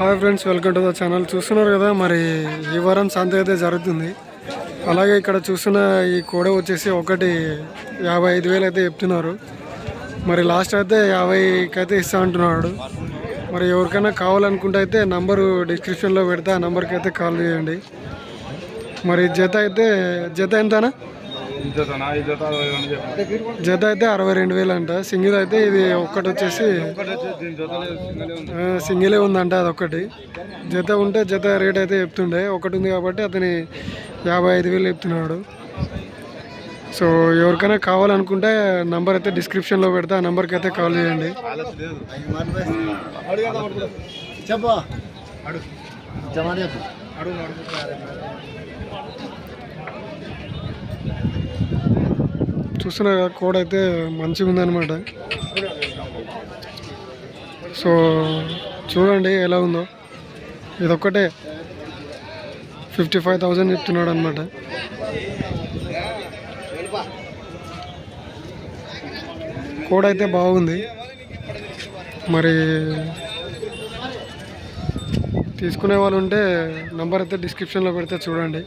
Hi friends welcome to the channel చూస్తున్నారు కదా మరి ఈ వారం సంత అయితే జరుగుతుంది. అలాగే ఇక్కడ చూస్తున్న ఈ కోడ వచ్చేసి ఒకటి యాభై ఐదు వేలు అయితే చెప్తున్నారు. మరి లాస్ట్ అయితే యాభైకి అయితే ఇస్తా అంటున్నాడు. మరి ఎవరికైనా కావాలనుకుంటే అయితే నంబరు డిస్క్రిప్షన్లో పెడితే ఆ నెంబర్కి అయితే కాల్ చేయండి. మరి జత అయితే జత ఎంతనా? జత అయితే అరవై రెండు వేలు అంట. సింగిల్ అయితే ఇది ఒక్కటి వచ్చేసి సింగలే ఉందంట అదొక్కటి. జత ఉంటే జత రేట్ అయితే చెప్తుండే. ఒకటి ఉంది కాబట్టి అతని యాభై ఐదు వేలు చెప్తున్నాడు. సో ఎవరికైనా కావాలనుకుంటే నంబర్ అయితే డిస్క్రిప్షన్లో పెడితే. ఆ నెంబర్కి అయితే కాల్ చేయండి. చెప్పు జమా చెప్పు చూస్తున్నారు కోడ్ అయితే మంచిగా ఉందన్నమాట సో చూడండి ఎలా ఉందో. ఇదొక్కటే. ఫిఫ్టీ ఫైవ్ థౌజండ్ చెప్తున్నాడు అనమాట కోడ్ అయితే బాగుంది. మరి తీసుకునే వాళ్ళు ఉంటే నంబర్ అయితే డిస్క్రిప్షన్లో పెడితే చూడండి.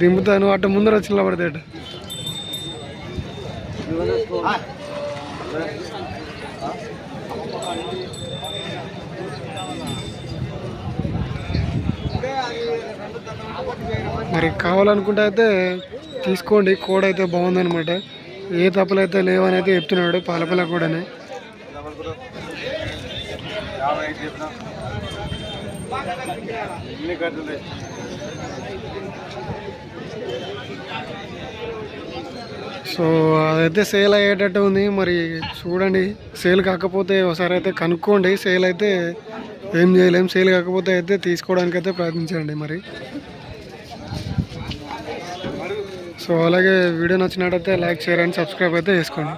దింపుతాను అటు ముందర వచ్చి నిలబడతాడు మరి కావాలనుకుంటే అయితే తీసుకోండి కోడ్ అయితే బాగుందన్నమాట. ఏ తప్పులు అయితే లేవని అయితే చెప్తున్నాడు పాలపల్ల కూడానే. ఎన్ని సో అదైతే సేల్ అయ్యేటట్టు ఉంది. మరి చూడండి సేల్ కాకపోతే ఒకసారి అయితే కనుక్కోండి. సేల్ అయితే ఏం చేయలేం. సేల్ కాకపోతే అయితే తీసుకోవడానికి అయితే ప్రయత్నించండి మరి. సో అలాగే వీడియో నచ్చినట్టయితే లైక్ షేర్ అండ్ సబ్స్క్రైబ్ అయితే చేసుకోండి.